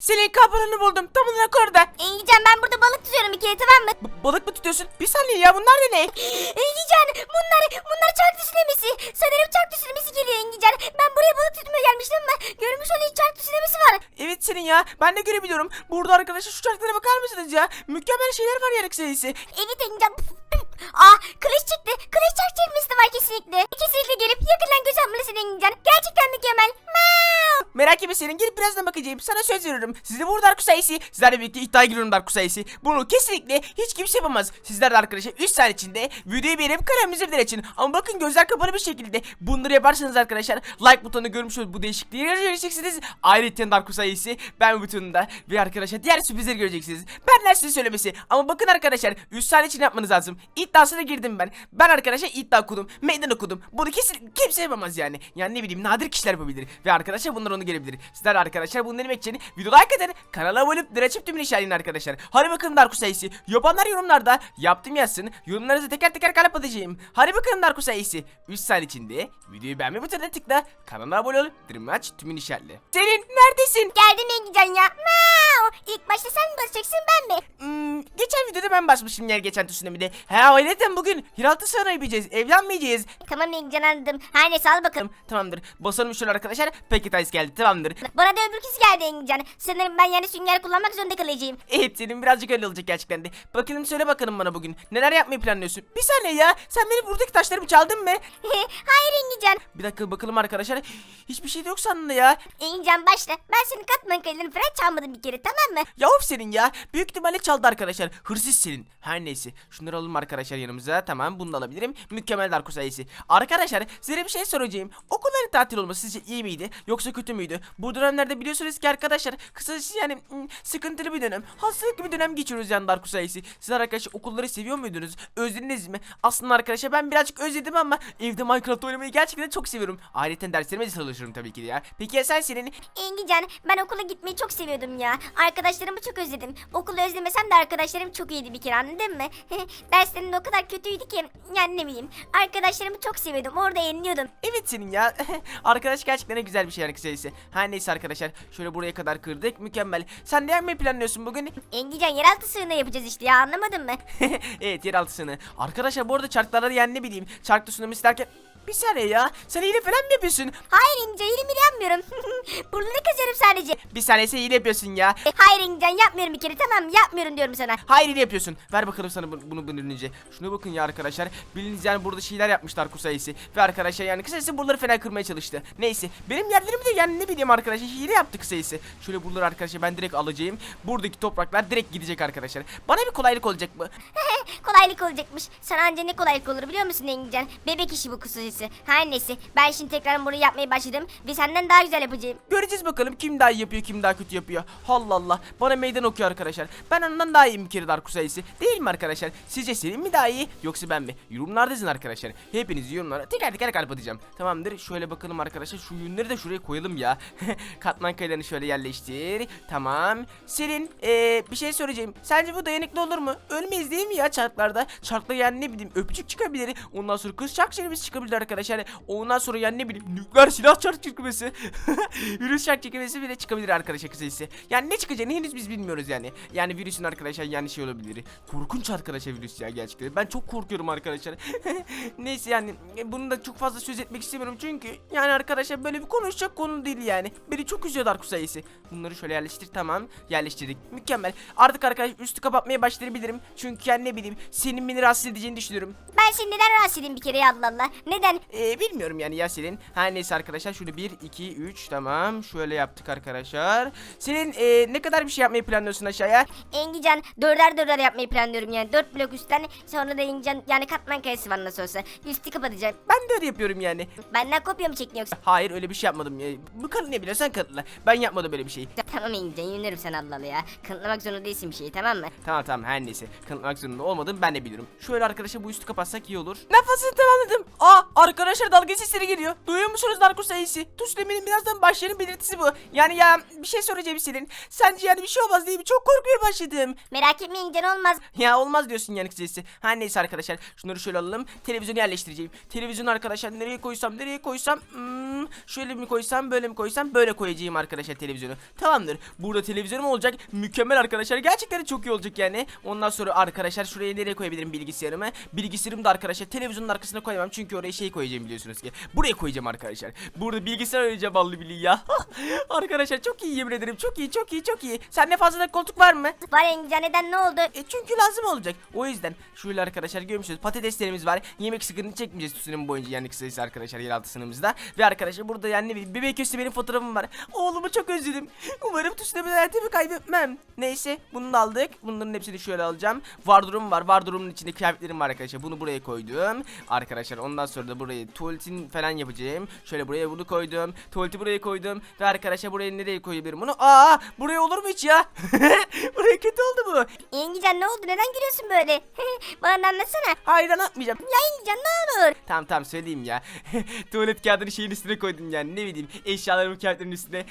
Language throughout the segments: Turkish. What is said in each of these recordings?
Senin kapını buldum. Tam olarak orada. Engican ben burada balık tutuyorum bir kere tamam mı? B- balık mı tutuyorsun? Bir saniye ya bunlar da ne? Engican bunlar bunlar çark tsunamisi. Sanırım çark tsunamisi geliyor Engican. Ben buraya balık tutmaya gelmiştim ama görmüş olduğun çark tsunamisi var. Evet senin ya. Ben de görebiliyorum. Burada arkadaşlar şu çarklara bakar mısınız ya? Mükemmel şeyler var yarık sayısı. Evet Engican. Aa kılıç çıktı. Kılıç çark çekmesi var kesinlikle. Kesinlikle gelip yakından göz atmalısın Engican. Gerçekten mükemmel. Merak etme senin. Gelip birazdan bakacağım. Sana söz veriyorum. Siz de burada Dark sayısı. Sizlerle birlikte iddiaya giriyorum Dark sayısı. Bunu kesinlikle hiç kimse yapamaz. Sizler de arkadaşlar 3 saniye içinde videoyu beğenip kanalımızı bir için. Ama bakın gözler kapalı bir şekilde. Bunları yaparsanız arkadaşlar like butonunu görmüş olup bu değişikliği göreceksiniz. Ayrıca Dark sayısı ben butonunda ve arkadaşlar diğer sürprizleri göreceksiniz. Benden size söylemesi. Ama bakın arkadaşlar 3 saniye için yapmanız lazım. İddiasına girdim ben. Ben arkadaşlar iddia okudum. Meydan okudum. Bunu kesin kimse yapamaz yani. Yani ne bileyim nadir kişiler yapabilir. Ve arkadaşlar bunlar onu gelebilir. Sizler arkadaşlar bunu denemek için video like atın. Kanala abone olup direçip tümünü işaretleyin arkadaşlar. Hadi bakalım Darko sayısı. Yapanlar yorumlarda yaptım yazsın. Yorumlarınızı teker teker kalp atacağım. Hadi bakalım Darko sayısı. 3 saniye içinde videoyu beğenme butonuna tıkla. Kanala abone ol. Dirim aç tümünü işaretle. Senin neredesin? Geldim Engican ya. Mau. İlk başta sen mi basacaksın ben mi? Hmm, geçen videoda ben basmışım yer geçen tsunami'de. Ha aileten bugün yeraltı sahne yapacağız. Evlenmeyeceğiz. Tamam Engican anladım. Her neyse al bakalım. Tamam, tamamdır. Basalım şöyle arkadaşlar. Paket geldi tamamdır. Bana da öbürküsü geldi Engican. Sanırım ben yani sünger kullanmak zorunda kalacağım. Evet senin birazcık öyle olacak gerçekten de. Bakalım söyle bakalım bana bugün. Neler yapmayı planlıyorsun? Bir saniye ya. Sen benim buradaki taşlarımı çaldın mı? Hayır Engican. Bir dakika bakalım arkadaşlar. Hiçbir şey de yok sandım ya. Engican başla. Ben senin katman kayılarını falan çalmadım bir kere tamam mı? Ya of senin ya. Büyük ihtimalle çaldı arkadaşlar. Hırsız senin. Her neyse. Şunları alalım arkadaşlar yanımıza. Tamam bunu da alabilirim. Mükemmel Darko sayısı. Arkadaşlar size bir şey soracağım. Okulların tatil olması sizce iyi miydi? Yoksa kötü müydü? Bu dönemlerde biliyorsunuz ki arkadaşlar kısacası yani sıkıntılı bir dönem. Hastalıklı bir dönem geçiyoruz yani Darko sayısı. Siz arkadaşlar okulları seviyor muydunuz? Özlediniz mi? Aslında arkadaşlar ben birazcık özledim ama evde Minecraft oynamayı gerçekten çok seviyorum. Ayrıca derslerime de çalışırım tabii ki de ya. Peki ya sen senin? Engican ben okula gitmeyi çok seviyordum ya. Arkadaşlarımı çok özledim. Okulu özlemesem de arkadaşlarım çok iyiydi bir kere anladın mı? Derslerim de o kadar kötüydü ki yani ne bileyim. Arkadaşlarımı çok seviyordum. Orada yeniliyordum. Evet senin ya. Arkadaş gerçekten ne güzel bir şey yani kısacası. Her neyse arkadaşlar. Şöyle buraya kadar kırdık. Mükemmel. Sen ne yapmayı planlıyorsun bugün? Engican yeraltı sığınağı yapacağız işte ya anlamadın mı? evet yeraltısını. Arkadaşlar bu arada çarklarda yani ne bileyim. Çark tsunami derken bir saniye ya. Sen hile falan mı yapıyorsun? Hayır Engican hilemi yapmıyorum. Burnunu kazıyorum sadece. Bir saniye sen hile yapıyorsun ya. E, Hayır Engican yapmıyorum bir kere tamam mı? Yapmıyorum diyorum sana. Hayır hile yapıyorsun. Ver bakalım sana bu- bunu önce. Şuna bakın ya arkadaşlar. Biliniz yani burada şeyler yapmışlar kusayisi. Ve arkadaşlar yani kısacası buraları fena kırmaya çalıştı. Neyse. Benim yerlerimi de yani ne bileyim arkadaşlar hile yaptı kısayisi. Şöyle buraları arkadaşlar ben direkt alacağım. Buradaki topraklar direkt gidecek arkadaşlar. Bana bir kolaylık olacak mı? kolaylık olacakmış. Sana anca ne kolaylık olur biliyor musun Engican? Bebek işi bu kısacası. Her neyse ben şimdi tekrar bunu yapmaya başladım. Ve senden daha güzel yapacağım. Göreceğiz bakalım kim daha iyi yapıyor kim daha kötü yapıyor. Allah Allah bana meydan okuyor arkadaşlar. Ben ondan daha iyiyim kere Darko sayısı. Değil mi arkadaşlar? Sizce Selim mi daha iyi yoksa ben mi? Yorumlarda yazın arkadaşlar. Hepiniz yorumlara teker teker kalp atacağım. Tamamdır şöyle bakalım arkadaşlar şu yünleri de şuraya koyalım ya. Katman kayalarını şöyle yerleştir. Tamam. Selin ee, bir şey söyleyeceğim. Sence bu dayanıklı olur mu? Ölmeyiz değil mi ya çarklarda? Çarkla yani ne bileyim öpücük çıkabilir. Ondan sonra kız çark çıkabilir arkadaşlar. Ondan sonra yani ne bileyim nükleer silah çark çıkması. virüs çekmesi bile çıkabilir arkadaşlar kısacası. Yani ne çıkacağını henüz biz bilmiyoruz yani. Yani virüsün arkadaşlar yani şey olabilir. Korkunç arkadaşlar virüs ya gerçekten. Ben çok korkuyorum arkadaşlar. Neyse yani e, bunu da çok fazla söz etmek istemiyorum çünkü yani arkadaşlar böyle bir konuşacak konu değil yani. Beni çok üzüyor Dark sayısı. Bunları şöyle yerleştir tamam. Yerleştirdik. Mükemmel. Artık arkadaşlar üstü kapatmaya başlayabilirim. Çünkü yani ne bileyim senin beni rahatsız edeceğini düşünüyorum. Ben neden rahatsız edeyim bir kere ya Allah Allah? Neden? Ee, bilmiyorum yani ya Selin. Her neyse arkadaşlar şöyle 1, 2, 3 tamam. Şöyle yaptık arkadaşlar. Senin ee, ne kadar bir şey yapmayı planlıyorsun aşağıya? Engican dörder dörder yapmayı planlıyorum yani. Dört blok üstten sonra da Engican yani katman kayası var nasıl olsa. Üstü kapatacağım. Ben de öyle yapıyorum yani. Benden kopya mı çektin yoksa? Hayır öyle bir şey yapmadım. Ya. Bu kanı ne biliyorsan kanıtla. Ben yapmadım böyle bir şey. Tamam Engican yönlerim sen Allah Allah ya. Kanıtlamak zorunda değilsin bir şeyi tamam mı? Tamam tamam her neyse. Kanıtlamak zorunda olmadığını ben de biliyorum. Şöyle arkadaşlar bu üstü kapatsak iyi olur. Nefesini tamamladım. Aa arkadaşlar dalga sesleri geliyor. Duyuyor musunuz Darkus sayısı? Tuşlemenin birazdan başlarının belirtisi bu. Yani ya bir şey soracağım senin. Sence yani bir şey olmaz değil mi? Çok korkuyor başladım. Merak etmeyin can olmaz. Ya olmaz diyorsun yanık sesi. Her neyse arkadaşlar. Şunları şöyle alalım. Televizyonu yerleştireceğim. Televizyonu arkadaşlar nereye koysam nereye koysam. Hmm, şöyle mi koysam böyle mi koysam böyle koyacağım arkadaşlar televizyonu. Tamamdır. Burada televizyonum olacak. Mükemmel arkadaşlar. Gerçekten çok iyi olacak yani. Ondan sonra arkadaşlar şuraya nereye koyabilirim bilgisayarımı? Bilgisayarımı da arkadaşlar televizyonun arkasına koyamam. Çünkü oraya şey koyacağım biliyorsunuz ki. Buraya koyacağım arkadaşlar. Burada bilgisayar oynayacağım vallahi billahi ya. arkadaşlar çok iyi yemin ederim. Çok iyi çok iyi çok iyi. Sende fazla koltuk var mı? Var Engincan neden ne oldu? E çünkü lazım olacak. O yüzden şöyle arkadaşlar görmüşsünüz patateslerimiz var. Yemek sıkıntı çekmeyeceğiz tsunami boyunca yani kısacası arkadaşlar yeraltı sınırımızda. Ve arkadaşlar burada yani ne bileyim bebek üstü benim fotoğrafım var. Oğlumu çok özledim. Umarım tsunami hayatımı kaybetmem. Neyse bunu da aldık. Bunların hepsini şöyle alacağım. Vardurum var. Vardurumun içinde kıyafetlerim var arkadaşlar. Bunu buraya koydum. Arkadaşlar ondan sonra da buraya tuvaletin falan yapacağım. Şöyle buraya bunu koydum. Tuvaleti buraya koydum. Ve arkadaşlar buraya nereye koyabilirim bunu? Aa buraya olur mu hiç ya? buraya kötü oldu bu. Engincan ne oldu neden gülüyorsun böyle? Bana anlatsana. Hayır anlatmayacağım. Ya Engincan ne olur? Tamam tamam söyleyeyim ya. Tuvalet kağıdını şeyin üstüne koydum yani ne bileyim eşyalarımı kağıtların üstüne.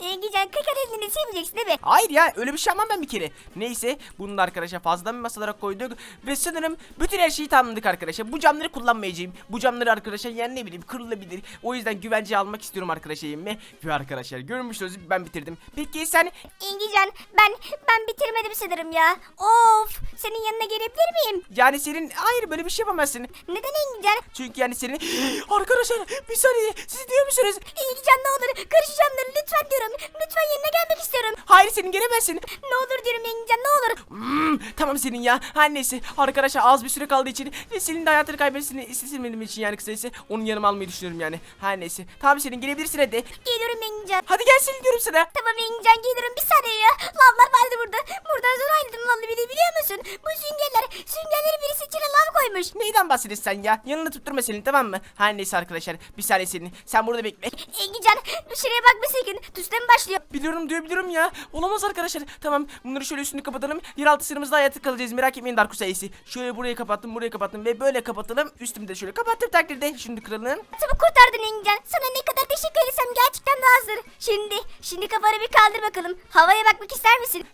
Engincan kaka elini sevmeyeceksin değil mi? Hayır ya öyle bir şey yapmam ben bir kere. Neyse bunu da arkadaşlar fazladan bir masalara koyduk. Ve sanırım bütün her şeyi tamamladık arkadaşlar. Bu camları kullanmayacağım. Bu camları arkadaşlar yani ne bileyim kırılabilir. O yüzden güvenceye almak istiyorum arkadaşlar evime. Ve arkadaşlar görmüşsünüz ben bitirdim. Peki sen Engincan ben ben bitirmedim sanırım ya. Of senin yanına gelebilir miyim? yani senin hayır böyle bir şey yapamazsın. Neden Engincan? Çünkü yani senin arkadaşlar bir saniye siz diyor musunuz? Engincan ne olur karışacağım lütfen diyorum. Lütfen yanına gelmek istiyorum. Hayır senin gelemezsin. Ne olur diyorum Engincan ne olur. Hmm, tamam senin ya. Her neyse arkadaşlar az bir süre kaldığı için ve senin de hayatını kaybetmesini istemediğim için yani kısacası onu yanıma almayı düşünüyorum yani. Her neyse. Tamam senin gelebilirsin hadi. Geliyorum Engincan. Hadi gel Selin diyorum sana. Tamam Engincan geliyorum bir saniye ya. Lavlar vardı burada. Buradan zor ayrıldım vallahi bile biliyor musun? Bu süngerler, süngerleri birisi içine lav koymuş. Neyden bahsediyorsun sen ya? Yanına tutturma Selin tamam mı? Her neyse arkadaşlar. Bir saniye Selin. Sen burada bekle. Engincan dışarıya bakma sakın. Tüsten başlıyor. Biliyorum diyor biliyorum ya. Olamaz arkadaşlar. Tamam bunları şöyle üstünü kapatalım. Yeraltı sınırımızda hayatı kalacağız. Merak etmeyin Darkus sayısı. Şöyle burayı kapattım burayı kapattım ve böyle kapatalım. Üstümü de şöyle kapattım takdirde. Şimdi kıralım. Hayatımı kurtardın Engincan. Sana ne kadar teşekkür etsem gerçekten de azdır. Şimdi, şimdi kafanı bir kaldır bakalım. Havaya bakmak ister misin?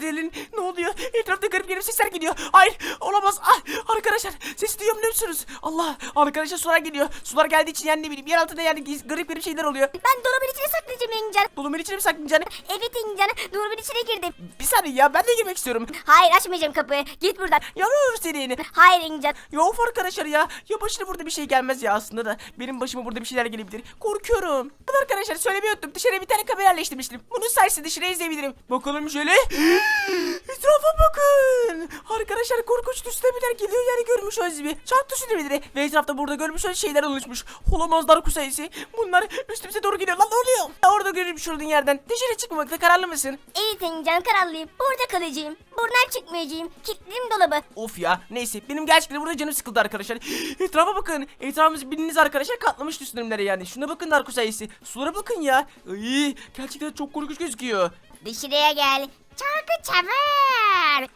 Selin ne oluyor? Etrafta garip garip sesler geliyor. Hayır olamaz. Ah, arkadaşlar sesi duyuyor musunuz? Allah arkadaşlar sular geliyor. Sular geldiği için yani ne bileyim yer altında yani garip garip şeyler oluyor. Ben dolabın içine saklayacağım Engincan. Dolumun içine mi saklayacaksın? Evet Engincan, dolabın içine girdim. Bir saniye ya ben de girmek istiyorum. Hayır açmayacağım kapıyı. Git buradan. Ya ne olur Selin. Hayır Engincan. Ya of arkadaşlar ya. Ya başına burada bir şey gelmez ya aslında da. Benim başıma burada bir şeyler gelebilir. Korkuyorum. Ben arkadaşlar söylemeyi unuttum. Dışarıya bir tane kamera yerleştirmiştim. Bunun sayesinde dışarıya izleyebilirim. Bakalım şöyle. Etrafa bakın. Arkadaşlar korkunç tsunami'ler geliyor yani görmüş olduğunuz gibi. Çark tsunami'leri. Ve etrafta burada görmüş olduğunuz şeyler oluşmuş. Olamazlar kusayisi. Bunlar üstümüze doğru geliyor. Lan ne oluyor? Orada görmüş olduğun yerden. Dışarı çıkmamakta kararlı mısın? Evet Engincan kararlıyım. Burada kalacağım. Buradan çıkmayacağım. Kilitledim dolabı. Of ya neyse benim gerçekten burada canım sıkıldı arkadaşlar. Etrafa bakın. Etrafımız bildiğiniz arkadaşlar katlamış tsunami'lere yani. Şuna bakın Darko sayısı. Sulara bakın ya. Ay, gerçekten çok korkunç gözüküyor. Dışarıya gel. Çarkı çevir.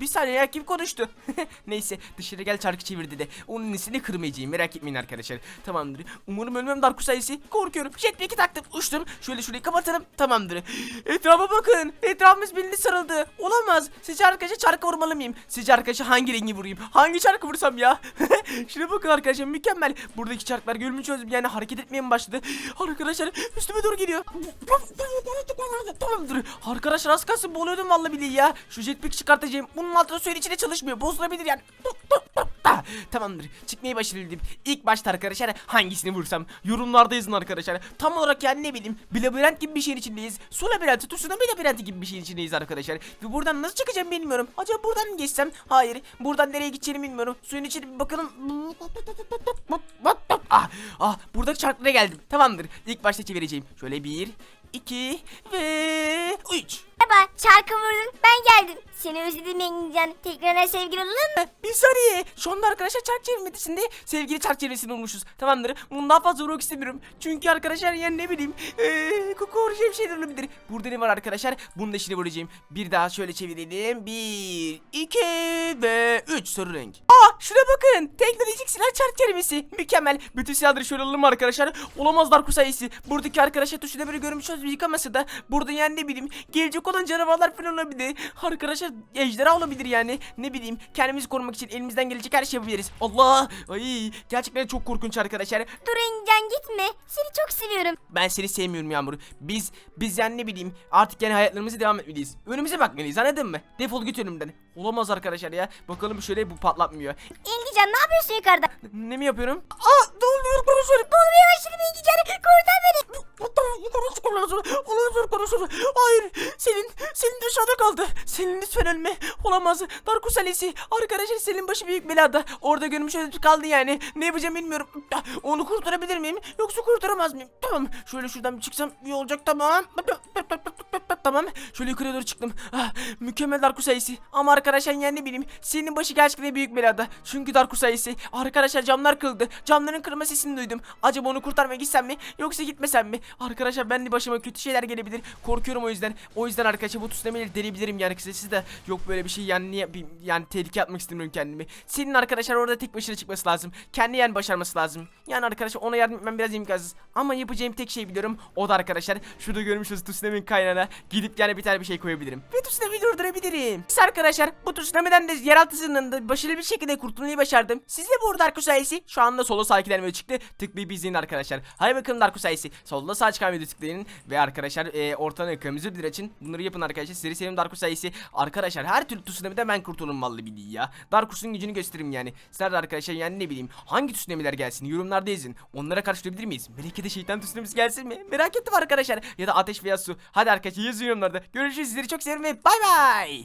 Bir, saniye ya kim konuştu? Neyse dışarı gel çarkı çevirdi de. Onun nesini kırmayacağım merak etmeyin arkadaşlar. Tamamdır. Umarım ölmem Darko sayısı. Korkuyorum. Jetpack'i taktım. Uçtum. Şöyle şurayı kapatalım. Tamamdır. Etrafa bakın. Etrafımız bildi sarıldı. Olamaz. Sizce arkadaşlar çarkı vurmalı mıyım? Sizce arkadaşlar hangi rengi vurayım? Hangi çarkı vursam ya? Şuna bakın arkadaşlar mükemmel. Buradaki çarklar görmüş çözdüm yani hareket etmeye mi başladı? Arkadaşlar üstüme doğru geliyor. Tamamdır. Arkadaşlar az kalsın boğuluyordum vallahi billahi ya. Şu jetpack çıkartacağım. Bunun altında suyun içine çalışmıyor. Bozulabilir yani. Tamamdır. Çıkmayı başarıldım. İlk başta arkadaşlar hangisini vursam? Yorumlarda yazın arkadaşlar. Tam olarak yani ne bileyim. Bir labirent gibi bir şeyin içindeyiz. Su labirenti, tsunami labirenti gibi bir şeyin içindeyiz arkadaşlar. Ve buradan nasıl çıkacağım bilmiyorum. Acaba buradan mı geçsem? Hayır. Buradan nereye gideceğimi bilmiyorum. Suyun içine bir bakalım. Ah, ah buradaki çarklara geldim. Tamamdır. İlk başta çevireceğim. Şöyle bir, iki ve üç. Merhaba çarkı vurdun. Ben geldim. Seni özledim Engincan. Tekrar sevgili olalım mı? Bir saniye. Şu anda arkadaşlar çark çevirmesinde sevgili çark çevirmesini olmuşuz. Tamamdır. Bunu daha fazla uğramak istemiyorum. Çünkü arkadaşlar yani ne bileyim. Eee korkacağım şeyler olabilir. Burada ne var arkadaşlar? Bunu da şimdi vuracağım. Bir daha şöyle çevirelim. Bir, iki ve üç sarı renk. Aa şuna bakın. Teknolojik silah çark çevirmesi. Mükemmel. Bütün silahları şöyle alalım arkadaşlar. Olamaz Darko sayısı. Buradaki arkadaşlar tuşuna böyle görmüş olduğunuz yıkaması da. Burada yani ne bileyim. Gelecek olan canavarlar falan olabilir. Arkadaşlar ejderha olabilir yani. Ne bileyim. Kendimizi korumak için elimizden gelecek her şey yapabiliriz. Allah. Ay gerçekten çok korkunç arkadaşlar. Dur Engincan gitme. Seni çok seviyorum. Ben seni sevmiyorum Yağmur. Biz biz yani ne bileyim artık yani hayatlarımızı devam etmeliyiz. Önümüze bakmalıyız anladın mı? Defol git önümden. Olamaz arkadaşlar ya. Bakalım şöyle bu patlatmıyor. Engincan ne yapıyorsun yukarıda? Ne mi yapıyorum? Aa ne oluyor konuşuyor. Boğulmaya başladım Engincan. Kurtar beni. Hayır Selin Selin dışarıda kaldı. Selin lütfen ölme. Olamaz. Darkus Alesi Arkadaşlar Selin başı büyük belada. Orada görmüş öyle kaldı yani. Ne yapacağım bilmiyorum. Onu kurtarabilir miyim? Yoksa kurtaramaz mıyım? Tamam Şöyle şuradan çıksam iyi olacak. Tamam Tamam. Şöyle yukarıya doğru çıktım. Ah, Mükemmel Darkus Alesi Ama arkadaşlar yani ne bileyim Selin başı gerçekten büyük belada. Çünkü Darkus Alesi Arkadaşlar camlar kırıldı. Camların kırılma sesini duydum. Acaba onu kurtarmaya gitsem mi Yoksa gitmesem mi? Arkadaşlar ben de başıma kötü şeyler gelebilir. Korkuyorum o yüzden. O yüzden arkadaşlar bu tsunami'leri denebilirim yani kısacası da. Yok böyle bir şey yani niye yani tehlike atmak istemiyorum kendimi. Senin arkadaşlar orada tek başına çıkması lazım. Kendi yani başarması lazım. Yani arkadaşlar ona yardım etmem biraz imkansız. Ama yapacağım tek şey biliyorum. O da arkadaşlar. Şurada görmüşüz tsunami'nin kaynağına Gidip yani bir tane bir şey koyabilirim. Ve tsunami'yi durdurabilirim. Biz arkadaşlar bu tsunami'den de yeraltı sınırında başarılı bir şekilde kurtulmayı başardım. Siz de bu arada Darko sayesi şu anda solo sakinlenme çıktı. Tıklayıp izleyin arkadaşlar. Hadi bakalım Darko sayesi Solda sağ çıkan video tıklayın Ve arkadaşlar e, ortadan kırmızı bir açın Bunları yapın arkadaşlar. Sizleri sevim Darko sayesi Arkadaşlar her türlü tsunami'den ben kurtulurum vallahi billahi ya. Darkus'un gücünü gösteririm yani. Sizler de arkadaşlar yani ne bileyim Hangi tsunami'ler gelsin yorumlarda yazın. Onlara karşı durabilir miyiz? Belki de şeytan tsunamisi gelsin mi? Merak ettim arkadaşlar. Ya da ateş veya su. Hadi arkadaşlar yazın yorumlarda Görüşürüz sizleri çok seviyorum ve bay bay